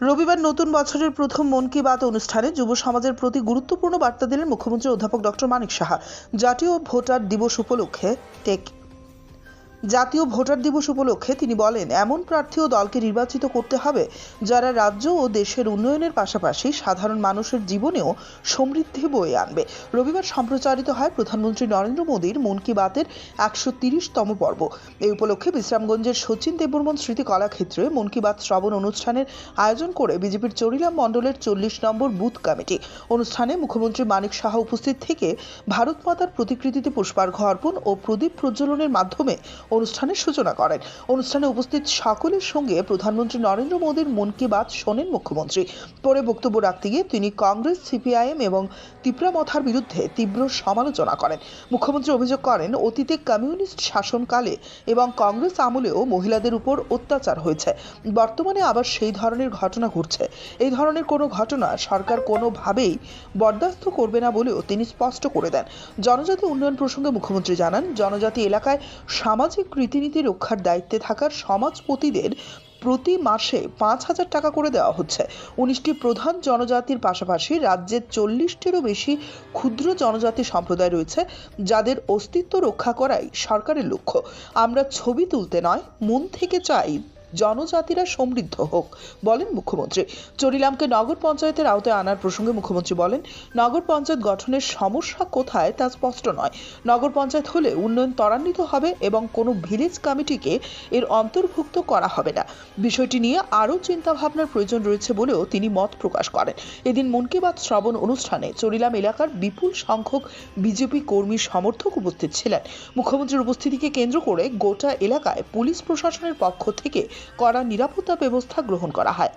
রবিবার নতুন বছরের প্রথম মন কি বাত অনুষ্ঠানে যুব সমাজের প্রতি গুরুত্বপূর্ণ বার্তা দিলেন মুখ্যমন্ত্রী অধ্যাপক ডক্টর মানিক সাহা। জাতীয় ভোটার দিবস উপলক্ষে টেক জাতীয় ভোটার দিবস উপলক্ষে তিনি বলেন, এমন প্রার্থী ও দলকে নির্বাচিত করতে হবে যারা রাজ্য ও দেশের উন্নয়নের পাশাপাশি সাধারণ মানুষের জীবনেও সমৃদ্ধি বয়ে আনবে। রবিবার সম্প্রচারিত হয় প্রধানমন্ত্রী নরেন্দ্র মোদীর মন কি বাতের একশো তিরিশতম পর্ব। এই উপলক্ষে বিশ্রামগঞ্জের সচিন দেববর্মন স্মৃতি কলাক্ষেত্রে মন কি বাত শ্রবণ অনুষ্ঠানের আয়োজন করে বিজেপির চরিলাম মণ্ডলের চল্লিশ নম্বর বুথ কমিটি। অনুষ্ঠানে মুখ্যমন্ত্রী মানিক সাহা উপস্থিত থেকে ভারত মাতার প্রতিকৃতিতে পুষ্পার্ঘ অর্পণ ও প্রদীপ প্রজ্বলনের মাধ্যমে অনুষ্ঠানের সূচনা করেন। অনুষ্ঠানে উপস্থিত সকলের সঙ্গে প্রধানমন্ত্রী নরেন্দ্র মোদীর মন কি বাত শোনেন মুখ্যমন্ত্রী। পরে বক্তব্য রাখতে গিয়ে তিনি কংগ্রেস, সিপিআইএম এবং তিপ্রামথার বিরুদ্ধে তীব্র সমালোচনা করেন। মুখ্যমন্ত্রী অভিযোগ করেন, অতীতে কমিউনিস্ট শাসনকালে এবং কংগ্রেস আমলেও মহিলাদের উপর অত্যাচার হয়েছে। বর্তমানে আবার সেই ধরনের ঘটনা ঘটছে। এই ধরনের কোনো ঘটনা সরকার কোনোভাবেই বরদাস্ত করবে না বলেও তিনি স্পষ্ট করে দেন। জনজাতি উন্নয়ন প্রসঙ্গে মুখ্যমন্ত্রী জানান, জনজাতি এলাকায় সামাজিক রীতিনীতি রক্ষার দায়িত্বে থাকার সমাজপতিদের প্রতি মাসে পাঁচ হাজার টাকা করে দেওয়া হচ্ছে। উনিশটি প্রধান জনজাতির পাশাপাশি রাজ্যের চল্লিশটিরও বেশি ক্ষুদ্র জনজাতি সম্প্রদায় রয়েছে, যাদের অস্তিত্ব রক্ষা করাই সরকারের লক্ষ্য। আমরা ছবি তুলতে নয়, মন থেকে চাই জনজাতিরা সমৃদ্ধ হোক, বলেন মুখ্যমন্ত্রী। চরিলামকে নগর পঞ্চায়েতের আওতায় আনার প্রসঙ্গে মুখ্যমন্ত্রী বলেন, নগর পঞ্চায়েত গঠনের সমস্যা কোথায় তা স্পষ্ট নয়। নগর পঞ্চায়েত হলে উন্নয়ন ত্বরান্বিত হবে এবং কোনো ভিলেজ কমিটিকে এর অন্তর্ভুক্ত করা হবে না। বিষয়টি নিয়ে আরও চিন্তাভাবনার প্রয়োজন রয়েছে বলেও তিনি মত প্রকাশ করেন। এদিন মন কি বাত শ্রবণ অনুষ্ঠানে চরিলাম এলাকার বিপুল সংখ্যক বিজেপি কর্মী সমর্থক উপস্থিত ছিলেন। মুখ্যমন্ত্রীর উপস্থিতিকে কেন্দ্র করে গোটা এলাকায় পুলিশ প্রশাসনের পক্ষ থেকে কড়া নিরাপত্তা ব্যবস্থা গ্রহণ করা হয়।